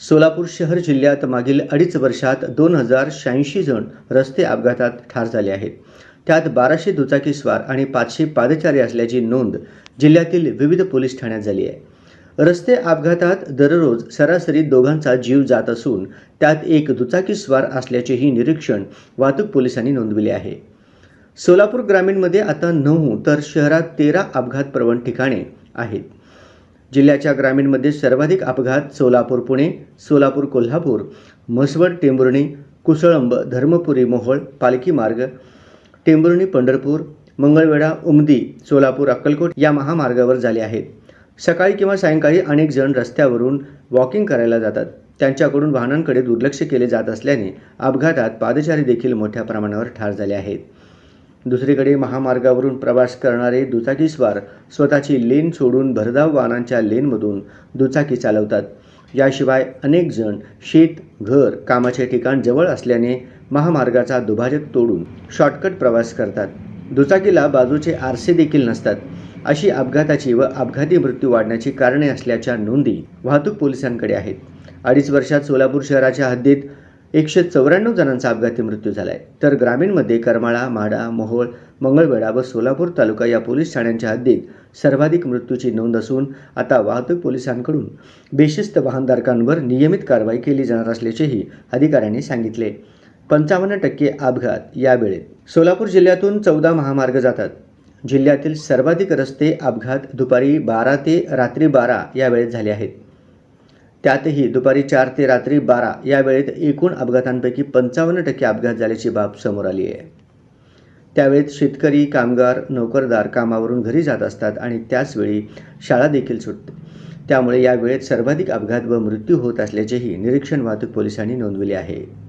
सोलापूर शहर जिल्ह्यात मागील अडीच वर्षात दोन हजार शहाऐंशी जण रस्ते अपघातात ठार झाले आहेत. त्यात बाराशे दुचाकीस्वार आणि पाचशे पादचारी असल्याची नोंद जिल्ह्यातील विविध पोलीस ठाण्यात झाली आहे. रस्ते अपघातात दररोज सरासरी दोघांचा जीव जात असून त्यात एक दुचाकीस्वार असल्याचेही निरीक्षण वाहतूक पोलिसांनी नोंदविले आहे. सोलापूर ग्रामीणमध्ये आता नऊ तर शहरात तेरा अपघात प्रवण ठिकाणे आहेत. जिल्ह्याच्या ग्रामीणमध्ये सर्वाधिक अपघात सोलापूर पुणे सोलापूर कोल्हापूर म्हसवड टेंभुर्णी कुसळंब धर्मपुरी मोहोळ पालखी मार्ग टेंभुर्णी पंढरपूर मंगळवेढा उमदी सोलापूर अक्कलकोट या महामार्गावर झाले आहेत. सकाळी किंवा सायंकाळी अनेक जण रस्त्यावरून वॉकिंग करायला जातात. त्यांच्याकडून वाहनांकडे दुर्लक्ष केले जात असल्याने अपघातात पादचारी देखील मोठ्या प्रमाणावर ठार झाले आहेत. दुसरीकडे महामार्गावरून प्रवास करणारे दुचाकीस्वार स्वतःची लेन सोडून भरधाव वाहनांच्या लेनमधून दुचाकी चालवतात. याशिवाय अनेक जण शेत घर कामाचे ठिकाण जवळ असल्याने महामार्गाचा दुभाजक तोडून शॉर्टकट प्रवास करतात. दुचाकीला बाजूचे आरसे देखील नसतात. अशी अपघाताची व अपघाती मृत्यू वाढण्याची कारणे असल्याच्या नोंदी वाहतूक पोलिसांकडे आहेत. अडीच वर्षात सोलापूर शहराच्या हद्दीत एकशे चौऱ्याण्णव जणांचा अपघाती मृत्यू झाला आहे तर ग्रामीणमध्ये करमाळा माडा मोहोळ मंगळवेढा व सोलापूर तालुका या पोलीस ठाण्यांच्या हद्दीत सर्वाधिक मृत्यूची नोंद असून आता वाहतूक पोलिसांकडून बेशिस्त वाहनधारकांवर नियमित कारवाई केली जाणार असल्याचेही अधिकाऱ्यांनी सांगितले. पंचावन्न टक्के अपघात या वेळेत सोलापूर जिल्ह्यातून चौदा महामार्ग जातात. जिल्ह्यातील सर्वाधिक रस्ते अपघात दुपारी बारा ते रात्री बारा या वेळेत झाले आहेत. त्यातही दुपारी चार ते रात्री बारा या वेळेत एकूण अपघातांपैकी पंचावन्न टक्के अपघात झाल्याची बाब समोर आली आहे. त्यावेळेत शेतकरी कामगार नोकरदार कामावरून घरी जात असतात आणि त्याचवेळी शाळा देखील सुटते. त्यामुळे या वेळेत सर्वाधिक अपघात व मृत्यू होत असल्याचेही निरीक्षण वाहतूक पोलिसांनी नोंदविले आहे.